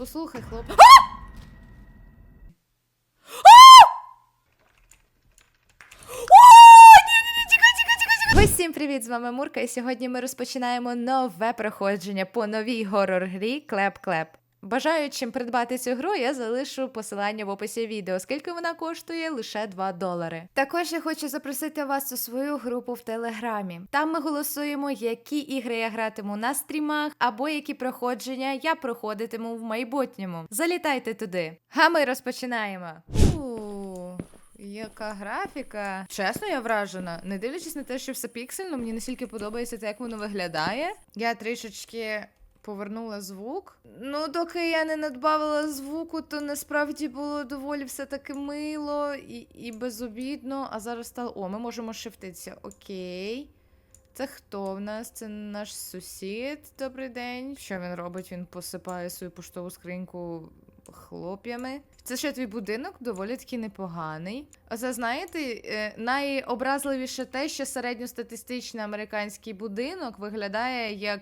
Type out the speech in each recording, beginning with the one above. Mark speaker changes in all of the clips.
Speaker 1: Послухай, хлоп. Усім привіт! З вами Мурка, і сьогодні ми розпочинаємо нове проходження по новій горор-грі Клеп-Клеп. Бажаючим придбати цю гру, я залишу посилання в описі відео, оскільки вона коштує лише 2 долари. Також я хочу запросити вас у свою групу в Телеграмі. Там ми голосуємо, які ігри я гратиму на стрімах, або які проходження я проходитиму в майбутньому. Залітайте туди. А ми розпочинаємо. У, Яка графіка? Чесно, я вражена. Не дивлячись на те, що все піксельно, мені настільки подобається те, як воно виглядає. Я трішечки повернула звук. Ну, доки я не надбавила звуку, то насправді було доволі все таки мило і, і безобідно. А зараз стало. О, ми можемо шифтитися. Окей. Це хто в нас? Це наш сусід. Добрий день. Що він робить? Він посипає свою поштову скриньку хлоп'ями. Це ще твій будинок доволі таки непоганий. Оце знаєте, е, найобразливіше те, що середньостатистичний американський будинок виглядає як.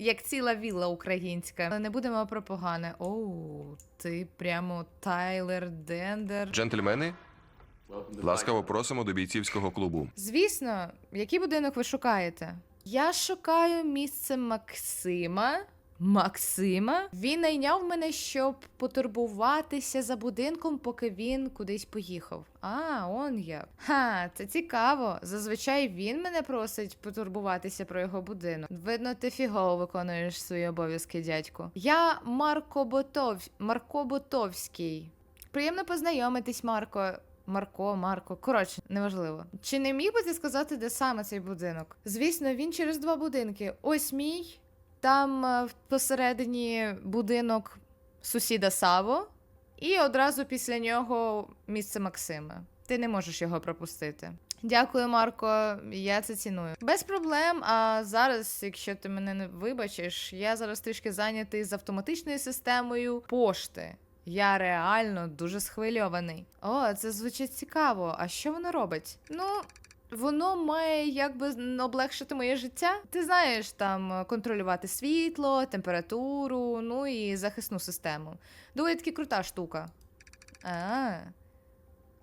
Speaker 1: Як ціла вілла українська. Але не будемо про погане. Оу, ти прямо Тайлер Дендер.
Speaker 2: Джентльмени, ласкаво просимо до бійцівського клубу.
Speaker 1: Звісно, який будинок ви шукаєте? Я шукаю місце Максима. Максима? Він найняв мене, щоб потурбуватися за будинком, поки він кудись поїхав. А, он як. Ха, це цікаво. Зазвичай він мене просить потурбуватися про його будинок. Видно, ти фігово виконуєш свої обов'язки, дядьку. Я Марко Ботов... Марко Ботовський. Приємно познайомитись, Марко. Марко, Марко, коротше, неважливо. Чи не міг би ти сказати, де саме цей будинок? Звісно, він через два будинки. Ось мій, там е, посередині будинок сусіда Саво, і одразу після нього місце Максима. Ти не можеш його пропустити. Дякую, Марко. Я це ціную. Без проблем. А зараз, якщо ти мене не вибачиш, я зараз трішки зайнятий з автоматичною системою пошти. Я реально дуже схвильований. О, це звучить цікаво. А що воно робить? Ну. Воно має якби облегшити моє життя. Ти знаєш, там е, контролювати світло, температуру, ну і захисну систему. Доволі таки крута штука. А.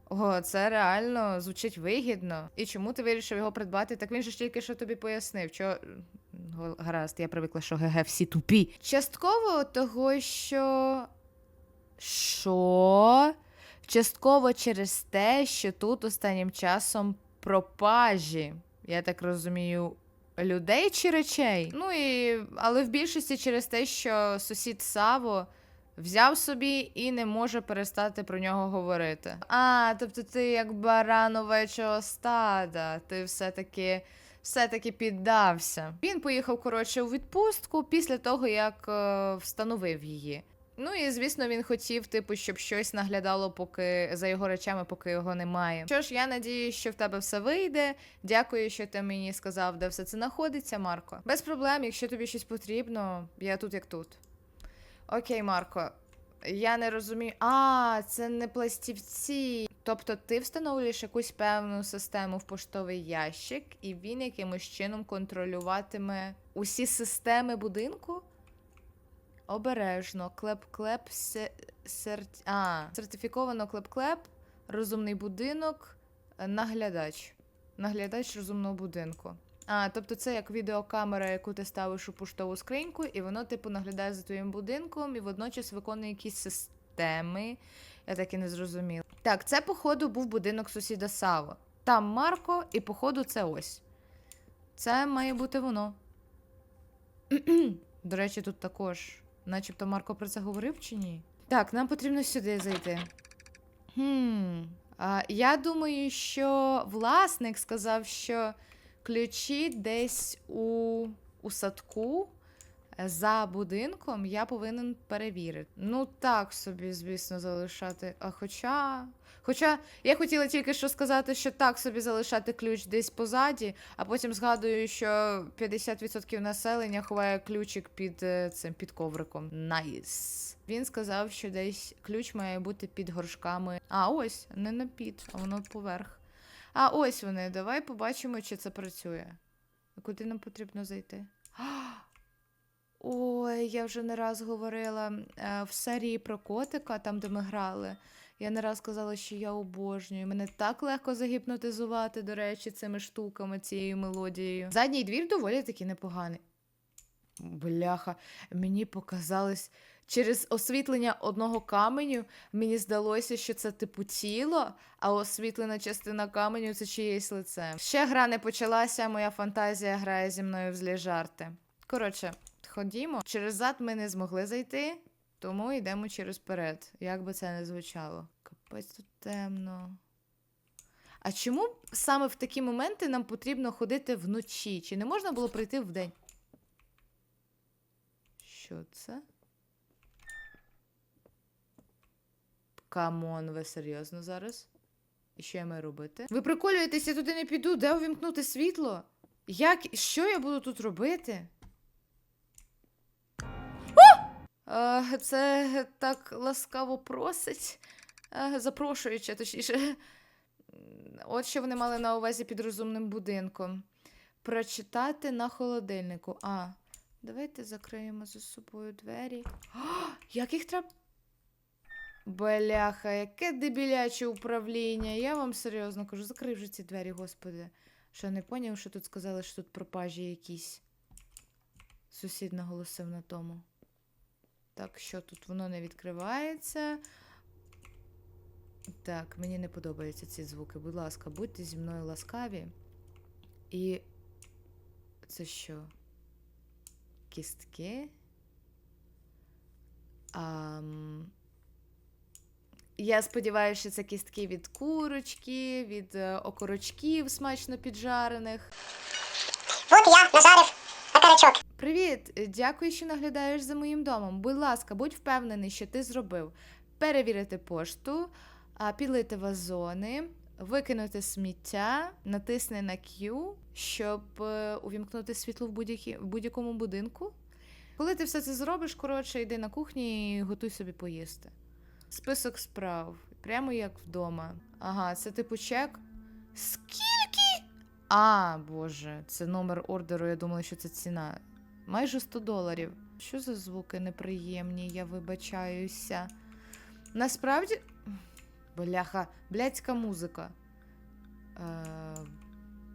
Speaker 1: О, це реально звучить вигідно. І чому ти вирішив його придбати? Так він же ж тільки що тобі пояснив. Що... Гаразд, я привикла, що ГГ всі тупі. Частково того, що. Що? Частково через те, що тут останнім часом пропажі, я так розумію, людей чи речей. Ну і але в більшості через те, що сусід Саво взяв собі і не може перестати про нього говорити. А, тобто ти як баран овечого стада, ти все-таки. Все-таки піддався. Він поїхав коротше у відпустку після того, як е, встановив її. Ну і звісно, він хотів, типу, щоб щось наглядало, поки за його речами, поки його немає. Що ж, я надію, що в тебе все вийде. Дякую, що ти мені сказав, де все це знаходиться, Марко. Без проблем, якщо тобі щось потрібно, я тут як тут. Окей, Марко. Я не розумію. А, це не пластівці. Тобто ти встановлюєш якусь певну систему в поштовий ящик, і він якимось чином контролюватиме усі системи будинку? Обережно. Клеп-клеп се... серт... А, сертифіковано клеп-клеп, розумний будинок, е, наглядач. Наглядач розумного будинку. А, тобто це як відеокамера, яку ти ставиш у поштову скриньку, і воно, типу, наглядає за твоїм будинком і водночас виконує якісь системи. Я так і не зрозуміла. Так, це, походу, був будинок сусіда Саво. Там Марко, і, походу, це ось. Це має бути воно. До речі, тут також. Начебто Марко про це говорив чи ні? Так, нам потрібно сюди зайти. Хм. А, я думаю, що власник сказав, що ключі десь у, у садку за будинком я повинен перевірити. Ну, так собі, звісно, залишати. А хоча. Хоча я хотіла тільки що сказати, що так собі залишати ключ десь позаді, а потім згадую, що 50% населення ховає ключик під е, цим під ковриком. Найс. Він сказав, що десь ключ має бути під горшками. А ось, не на під, а воно поверх. А ось вони. Давай побачимо, чи це працює. Куди нам потрібно зайти? Ой, я вже не раз говорила е, в серії про котика, там, де ми грали. Я не раз казала, що я обожнюю. Мене так легко загіпнотизувати, до речі, цими штуками, цією мелодією. Задній двір доволі таки непоганий. Бляха, мені показалось через освітлення одного каменю. Мені здалося, що це типу тіло, а освітлена частина каменю це чиєсь лице. Ще гра не почалася, моя фантазія грає зі мною в злі жарти. Коротше, ходімо. Через зад ми не змогли зайти, тому йдемо через перед, як би це не звучало. Капець тут темно. А чому саме в такі моменти нам потрібно ходити вночі? Чи не можна було прийти вдень? Що це? Камон, ви серйозно зараз? І що я маю робити? Ви приколюєтесь, я туди не піду. Де увімкнути світло? Як? Що я буду тут робити? Це так ласкаво просить. Е, Запрошуючи, точніше. От що вони мали на увазі під розумним будинком. Прочитати на холодильнику. А, давайте закриємо за собою двері. О, як їх треба. Бляха, яке дебіляче управління. Я вам серйозно кажу, закрий вже ці двері, господи. Що не поняв, що тут сказали, що тут пропажі якісь. Сусід наголосив на тому. Так, що тут воно не відкривається. Так, мені не подобаються ці звуки. Будь ласка, будьте зі мною ласкаві. І. Це що? Кістки? Ам... Я сподіваюся, що це кістки від курочки, від е, окорочків смачно піджарених.
Speaker 3: Вот я нажарив окорочок.
Speaker 1: Привіт! Дякую, що наглядаєш за моїм домом. Будь ласка, будь впевнений, що ти зробив. Перевірити пошту, а, підлити вазони, викинути сміття, натисни на Q, щоб е, увімкнути світло в, будь-якому будинку. Коли ти все це зробиш, коротше, йди на кухню і готуй собі поїсти. Список справ, прямо як вдома. Ага, це типу чек. Скільки? А, боже, це номер ордеру. Я думала, що це ціна. Майже 100 доларів. Що за звуки неприємні, я вибачаюся. Насправді. Бляха, блядська музика. Е,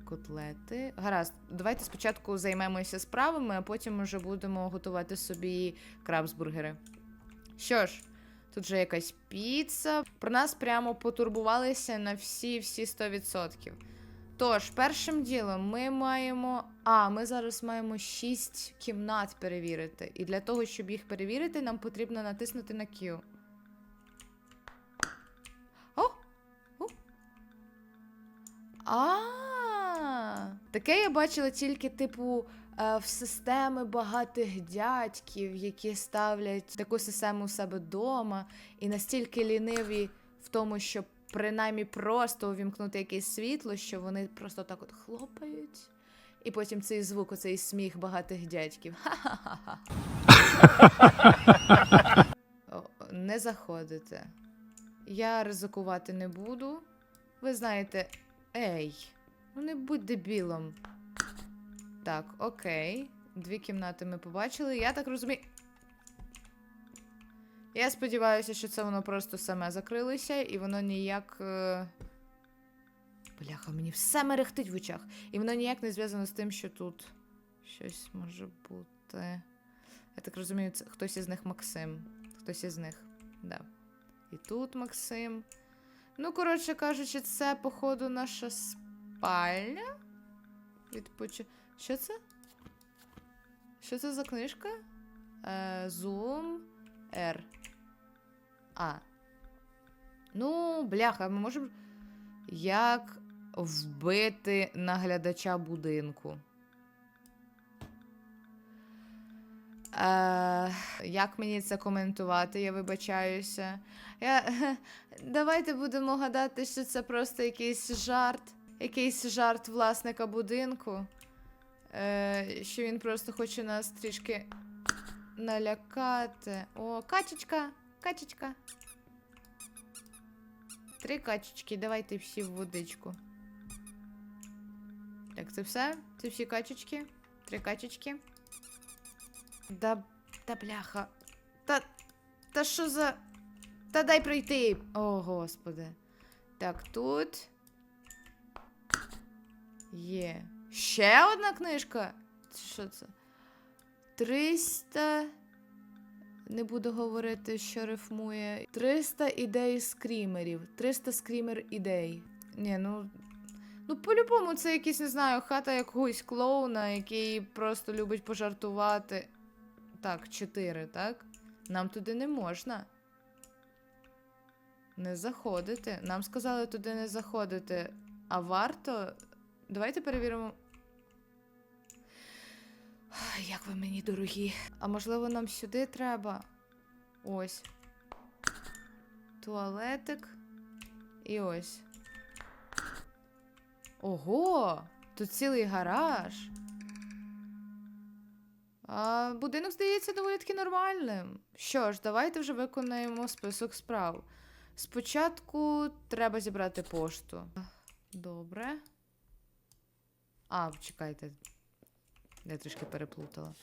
Speaker 1: котлети. Гаразд, давайте спочатку займемося справами, а потім вже будемо готувати собі крабсбургери. Що ж, тут же якась піца. Про нас прямо потурбувалися на всі-всі 100%. Тож, першим ділом ми маємо. А, ми зараз маємо 6 кімнат перевірити. І для того, щоб їх перевірити, нам потрібно натиснути на Q. О! О! А! Таке я бачила тільки, типу, е, в системи багатих дядьків, які ставлять таку систему у себе вдома, і настільки ліниві в тому, щоб принаймні просто увімкнути якесь світло, що вони просто так от хлопають. І потім цей звук, оцей сміх багатих дядьків. Ха-ха-ха. Не заходите. Я ризикувати не буду. Ви знаєте, ей, ну не будь дебілом. Так, окей. Дві кімнати ми побачили. Я так розумію. Я сподіваюся, що це воно просто саме закрилося, і воно ніяк. е, Бляха, мені все мерехтить в очах. І воно ніяк не зв'язано з тим, що тут щось може бути. Я так розумію, це хтось із них Максим. Хтось із них. Да. І тут Максим. Ну, коротше кажучи, це, походу, наша спальня. Відпочи... Що це? Що це за книжка? Е, Zoom R. А. Ну, бляха, ми можемо. Як вбити наглядача будинку? Е, як мені це коментувати, я вибачаюся. Я... Давайте будемо гадати, що це просто якийсь жарт, якийсь жарт власника будинку. Е, що він просто хоче нас трішки налякати. О, качечка, качечка. Три качечки, давайте всі в водичку. Так, це все? Це всі качечки? Три качечки. Да, та бляха. Та. Та що за. Та дай пройти. О, господи. Так, тут. Є. Ще одна книжка. Це Що це? 300. Не буду говорити, що рифмує. 300 ідей скрімерів. 300 скрімер ідей. Ні, ну. Ну, по-любому, це якийсь, не знаю, хата якогось клоуна, який просто любить пожартувати. Так, 4, так? Нам туди не можна. Не заходити. Нам сказали туди не заходити. А варто. Давайте перевіримо. Як ви мені дорогі. А можливо, нам сюди треба? Ось. Туалетик. І ось. Ого! Тут цілий гараж. А будинок здається доволі таки нормальним. Що ж, давайте вже виконаємо список справ. Спочатку треба зібрати пошту. Добре. А, чекайте. Я трішки переплутала.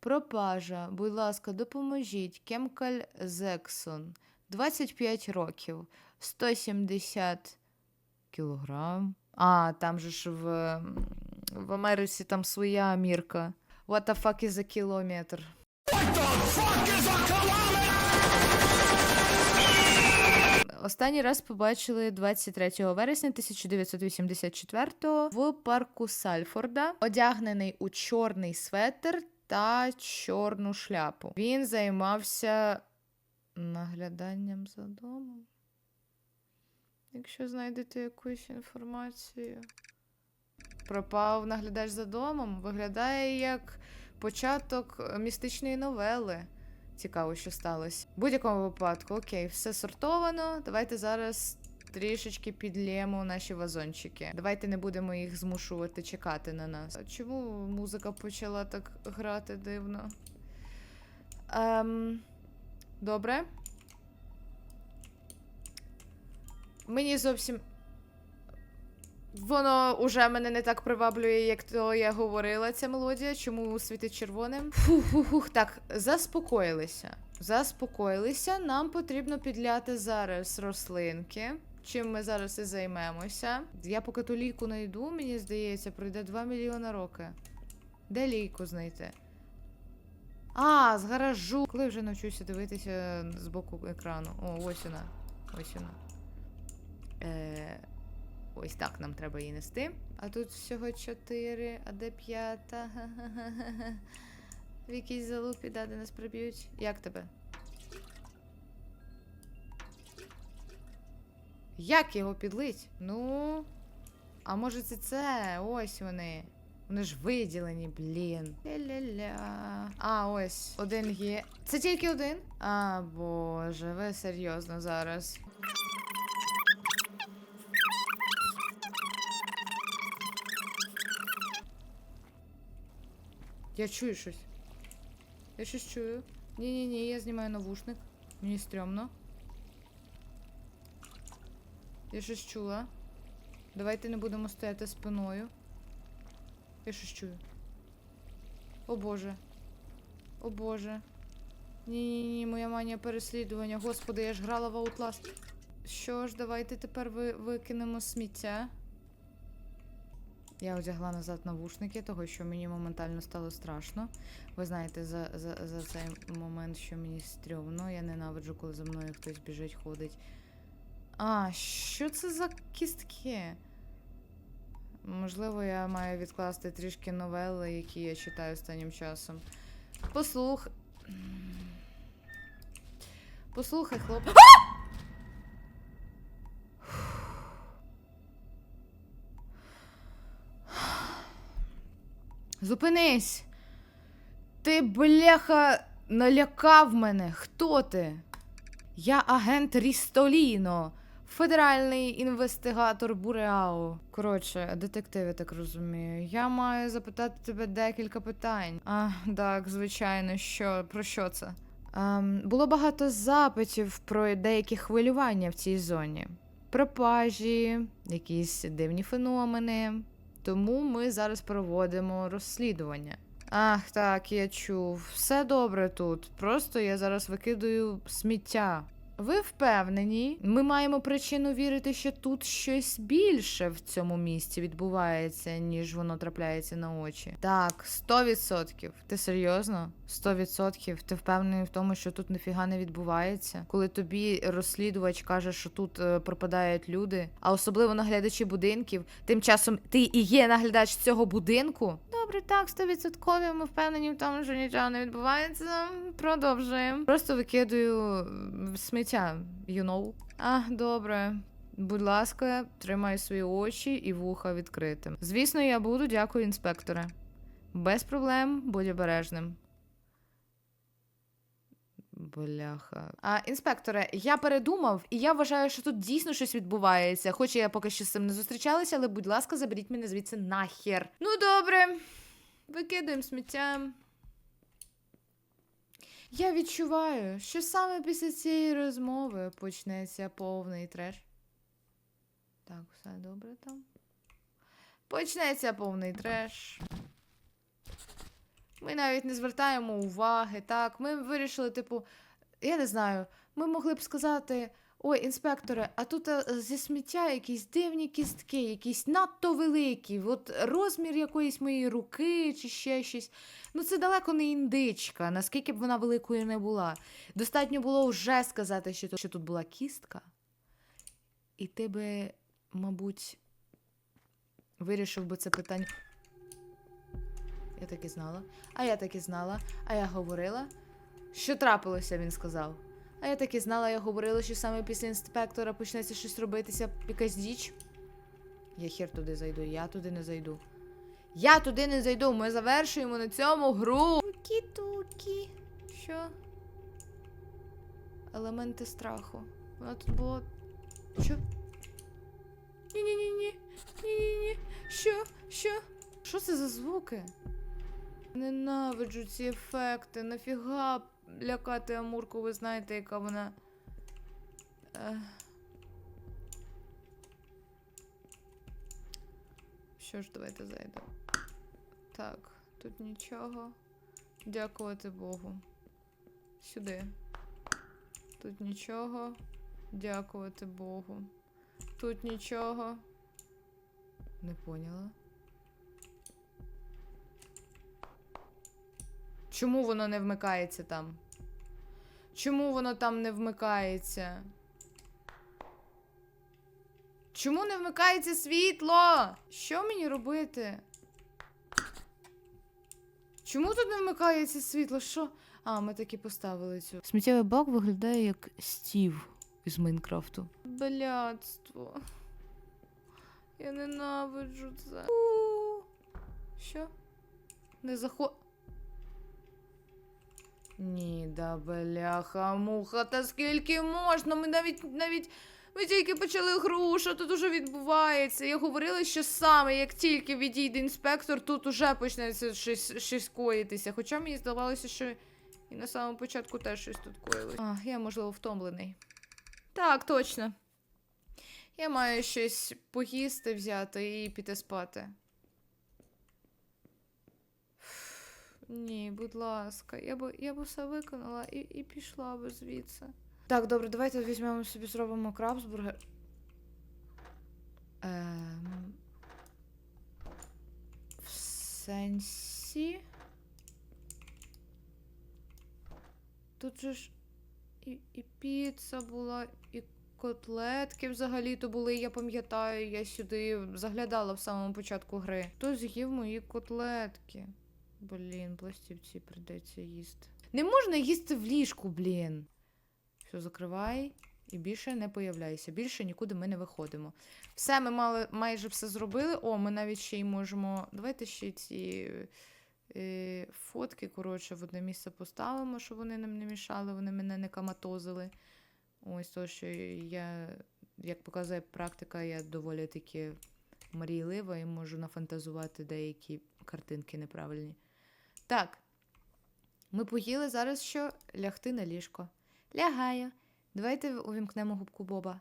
Speaker 1: Пропажа. Будь ласка, допоможіть. Кемкаль Зексон. 25 років. 170 кілограм. А, там же ж в, в Америці там своя мірка. What the fuck is a кілометр? Останній раз побачили 23 вересня 1984-го в парку Сальфорда, одягнений у чорний светр та чорну шляпу. Він займався нагляданням за домом. Якщо знайдете якусь інформацію. Пропав наглядач за домом. Виглядає як початок містичної новели. Цікаво, що сталося. В будь-якому випадку, окей, все сортовано. Давайте зараз трішечки підлємо наші вазончики. Давайте не будемо їх змушувати чекати на нас. А чому музика почала так грати дивно? Ем, добре. Мені зовсім. Воно уже мене не так приваблює, як то я говорила, ця мелодія. Чому світить червоним? Фух-фух-фух. Так, заспокоїлися. Заспокоїлися. Нам потрібно підляти зараз рослинки. Чим ми зараз і займемося. Я поки ту лійку знайду, мені здається, пройде 2 мільйони роки. Де лійку знайти? А, з гаражу. Коли вже навчуся дивитися з боку екрану. О, ось вона. Ось вона. Е, ось так нам треба її нести. А тут всього чотири, а де п'ята? В якійсь залупі, да, де нас приб'ють. Як тебе? Як його підлить? Ну. А може це це? Ось вони. Вони ж виділені, блін. Ля-ля-ля. А, ось. Один є. Це тільки один? А, боже, ви серйозно зараз. Я чую щось. Я щось чую. Ні-ні-ні, я знімаю навушник. Мені стрьомно. Я щось чула. Давайте не будемо стояти спиною. Я щось чую. О боже. О боже. Ні-ні-ні, моя манія переслідування. Господи, я ж грала в Outlast. Що ж, давайте тепер ви викинемо сміття. Я одягла назад навушники, того що мені моментально стало страшно. Ви знаєте, за, за, за цей момент, що мені стрьомно. Я ненавиджу, коли за мною хтось біжить, ходить. А, що це за кістки? Можливо, я маю відкласти трішки новели, які я читаю останнім часом. Послух. Послухай, хлоп. Зупинись! Ти, бляха, налякав мене. Хто ти? Я агент Рістоліно, федеральний інвестигатор Буреау. Коротше, детектив, я так розумію. Я маю запитати тебе декілька питань. А, так, звичайно, що про що це? Ем, було багато запитів про деякі хвилювання в цій зоні. Пропажі, якісь дивні феномени. Тому ми зараз проводимо розслідування. Ах, так, я чув. Все добре тут. Просто я зараз викидаю сміття. Ви впевнені? Ми маємо причину вірити, що тут щось більше в цьому місці відбувається, ніж воно трапляється на очі. Так, 100%. Ти серйозно? 100%? Ти впевнений в тому, що тут ніфіга не відбувається? Коли тобі розслідувач каже, що тут е, пропадають люди, а особливо наглядачі будинків, тим часом ти і є наглядач цього будинку? Добре, так, 100% ми впевнені в тому, що нічого не відбувається. Продовжуємо. Просто викидаю м, сміття, you know. А, добре. Будь ласка, тримай свої очі і вуха відкритим. Звісно, я буду, дякую, інспекторе. Без проблем, будь обережним. Бляха. А, інспекторе, я передумав, і я вважаю, що тут дійсно щось відбувається. Хоч я поки що з цим не зустрічалася, але будь ласка, заберіть мене звідси нахер. Ну, добре. Викидаємо сміття. Я відчуваю, що саме після цієї розмови почнеться повний треш. Так, все добре там. Почнеться повний треш. Ми навіть не звертаємо уваги, так. Ми вирішили, типу, я не знаю, ми могли б сказати: ой, інспекторе, а тут е, зі сміття якісь дивні кістки, якісь надто великі, от розмір якоїсь моєї руки чи ще щось. Ну, це далеко не індичка, наскільки б вона великою не була. Достатньо було вже сказати, що тут, що тут була кістка. І ти би, мабуть, вирішив би це питання. Я так і знала. А я так і знала. А я говорила. Що трапилося, він сказав. А я так і знала, я говорила, що саме після інспектора почнеться щось робитися, якась діч. Я хер туди зайду, я туди не зайду. Я туди не зайду, ми завершуємо на цьому гру. Тукі-тукі. Що? Елементи страху. Воно тут було. Що? Ні-ні-ні-ні. Ні-ні-ні. Що? Що? Що це за звуки? Ненавиджу ці ефекти. Нафіга лякати Амурку, ви знаєте, яка вона. Що ж, давайте зайдемо. Так, тут нічого. Дякувати Богу. Сюди. Тут нічого. Дякувати Богу. Тут нічого. Не поняла. Чому воно не вмикається там? Чому воно там не вмикається? Чому не вмикається світло? Що мені робити? Чому тут не вмикається світло? Що? А, ми таки поставили цю. Сміттєвий бак виглядає як стів із Майнкрафту. Блядство. Я ненавиджу це. У. Що? Не заход. Ні, да бляха, муха, та скільки можна? Ми навіть навіть. Ми тільки почали гру, що тут уже відбувається. Я говорила, що саме як тільки відійде інспектор, тут уже почнеться щось, щось коїтися. Хоча мені здавалося, що і на самому початку теж щось тут коїлось. А, я, можливо, втомлений. Так, точно. Я маю щось поїсти взяти і піти спати. Ні, будь ласка, я б, я б все виконала і, і пішла би звідси. Так, добре, давайте візьмемо собі зробимо крабсбургер. Ем... В сенсі. Тут же ж і, і піца була, і котлетки взагалі-то були, я пам'ятаю, я сюди заглядала в самому початку гри. Хто з'їв мої котлетки? Блін, пластівці прийдеться їсти. Не можна їсти в ліжку, блін. Все, закривай і більше не появляйся. Більше нікуди ми не виходимо. Все, ми мали майже все зробили. О, ми навіть ще й можемо. Давайте ще ці е, фотки, коротше, в одне місце поставимо, щоб вони нам не мішали, вони мене не каматозили. Ось то, що я, як показує практика, я доволі таки мрійлива і можу нафантазувати деякі картинки неправильні. Так. Ми поїли зараз що лягти на ліжко. Лягаю. Давайте увімкнемо губку Боба.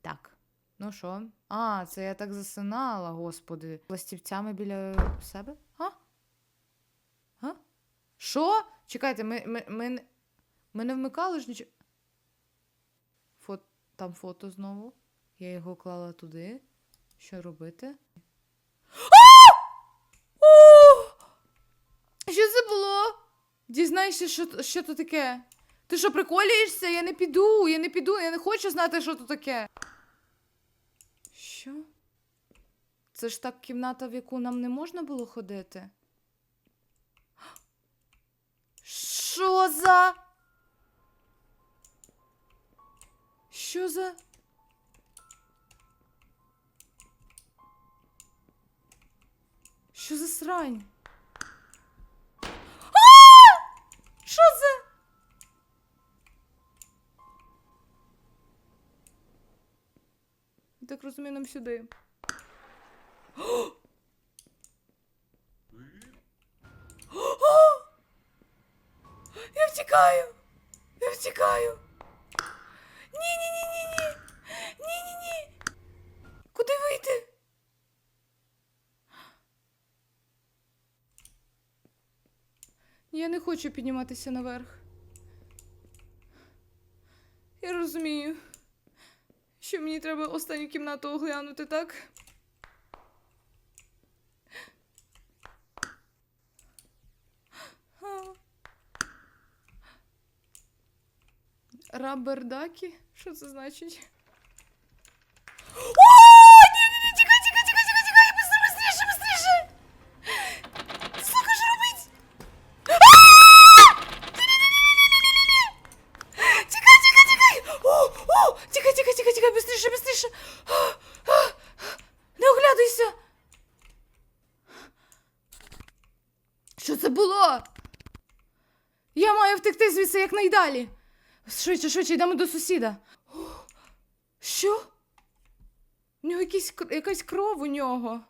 Speaker 1: Так. Ну що? А, це я так засинала, господи. Пластівцями біля себе? А? Що? Чекайте, ми, ми, ми, ми не вмикали ж нічого. Фот... Там фото знову. Я його клала туди. Що робити? А! О! Що це було? Дізнайся, що, що то таке. Ти що, приколюєшся? Я не піду, я не піду, я не хочу знати, що то таке. Що? Це ж так кімната, в яку нам не можна було ходити. Що за? Що за? Що за срань? Що це? Я Так розумію, нам сюди. Я втікаю! Я втікаю! Ні-ні-ні-ні-ні! Я не хочу підніматися наверх. Я розумію, що мені треба останню кімнату оглянути, так? Рабердакі? Що це значить? якнайдалі. Швидше, швидше, йдемо до сусіда. Що? У нього якийсь, кр- якась кров у нього.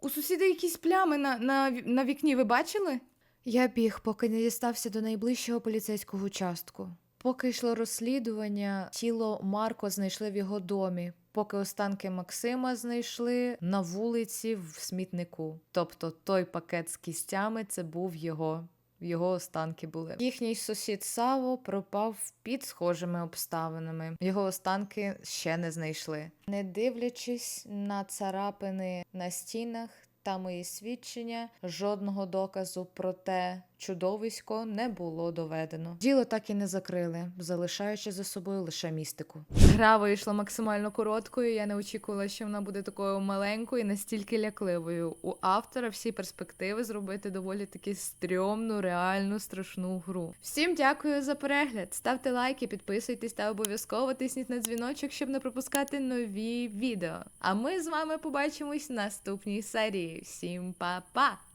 Speaker 1: У сусіда якісь плями на, на, на вікні, ви бачили? Я біг, поки не дістався до найближчого поліцейського участку. Поки йшло розслідування, тіло Марко знайшли в його домі, поки останки Максима знайшли на вулиці в смітнику. Тобто той пакет з кістями це був його. Його останки були. Їхній сусід Саво пропав під схожими обставинами. Його останки ще не знайшли. Не дивлячись на царапини на стінах та мої свідчення, жодного доказу про те чудовисько не було доведено. Діло так і не закрили, залишаючи за собою лише містику. Гра вийшла максимально короткою. Я не очікувала, що вона буде такою маленькою і настільки лякливою. У автора всі перспективи зробити доволі таки стрьомну, реальну, страшну гру. Всім дякую за перегляд. Ставте лайки, підписуйтесь та обов'язково тисніть на дзвіночок, щоб не пропускати нові відео. А ми з вами побачимось в наступній серії. Всім па-па!